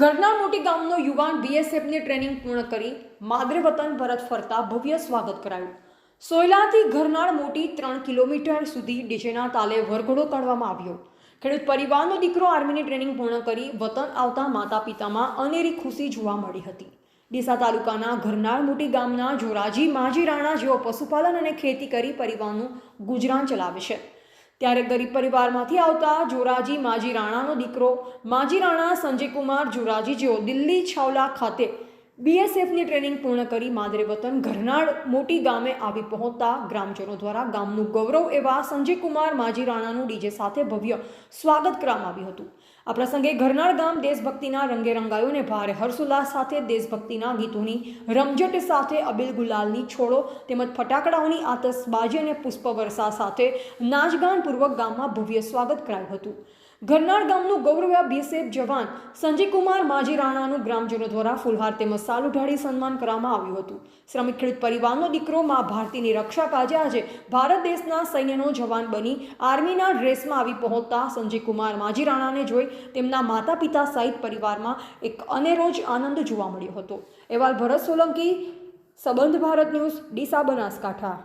ઘરના મોટી ગામનો યુવાન બીએસએફની ટ્રેનિંગ પૂર્ણ કરી માદરે વતન પરત ફરતા ભવ્ય સ્વાગત કરાયું. સોયલાથી ઘરનાળ મોટી ત્રણ કિલોમીટર સુધી ડીજેના તાલે વરઘોડો કાઢવામાં આવ્યો. ખેડૂત પરિવારનો દીકરો આર્મીની ટ્રેનિંગ પૂર્ણ કરી વતન આવતા માતા પિતામાં અનેરી ખુશી જોવા મળી હતી. ડીસા તાલુકાના ઘરનાળ મોટી ગામના જોરાજી, માજી રાણા જેઓ પશુપાલન અને ખેતી કરી પરિવારનું ગુજરાન ચલાવે છે. ત્યારે ગરીબ પરિવારમાંથી આવતા જોરાજી માજી રાણાનો દીકરો. માજી રાણા સંજયકુમાર જોરાજી જેઓ દિલ્હી છાવલા ખાતે બીએસએફની ટ્રેનિંગ પૂર્ણ કરી માદરે વતન ઘરનાળ મોટી ગામે આવી પહોંચતા ગ્રામજનો દ્વારા ગામનું ગૌરવ એવા સંજયકુમાર માજી રાણાનું ડીજે સાથે ભવ્ય સ્વાગત કરવામાં આવ્યું હતું. આ પ્રસંગે ઘરનાળ ગામ દેશભક્તિના રંગે રંગાયુંને ભારે હર્ષોલ્લાસ સાથે દેશભક્તિના ગીતોની રમઝટ સાથે અબિલ ગુલાલની છોડો તેમજ ફટાકડાઓની આતશબાજી અને પુષ્પવર્ષા સાથે નાચગાનપૂર્વક ગામમાં ભવ્ય સ્વાગત કરાયું હતું. ઘરનાળ ગામનું ગૌરવ્યા બીએસએફ જવાન સંજયકુમાર માજી રાણાનું ગ્રામજનો દ્વારા ફુલહાર તેમજ સાલ ઉઢાડી સન્માન કરવામાં આવ્યું હતું. શ્રમિક ખેડૂત પરિવારનો દીકરો મા ભારતીની રક્ષા કાજે આજે ભારત દેશના સૈન્યનો જવાન બની આર્મીના ડ્રેસમાં આવી પહોંચતા સંજયકુમાર માજી રાણાને જોઈ તેમના માતા પિતા સહિત પરિવારમાં એક અનેરો જ આનંદ જોવા મળ્યો હતો. અહેવાલ ભરત સોલંકી, સંબંધ ભારત ન્યૂઝ, ડીસા બનાસકાંઠા.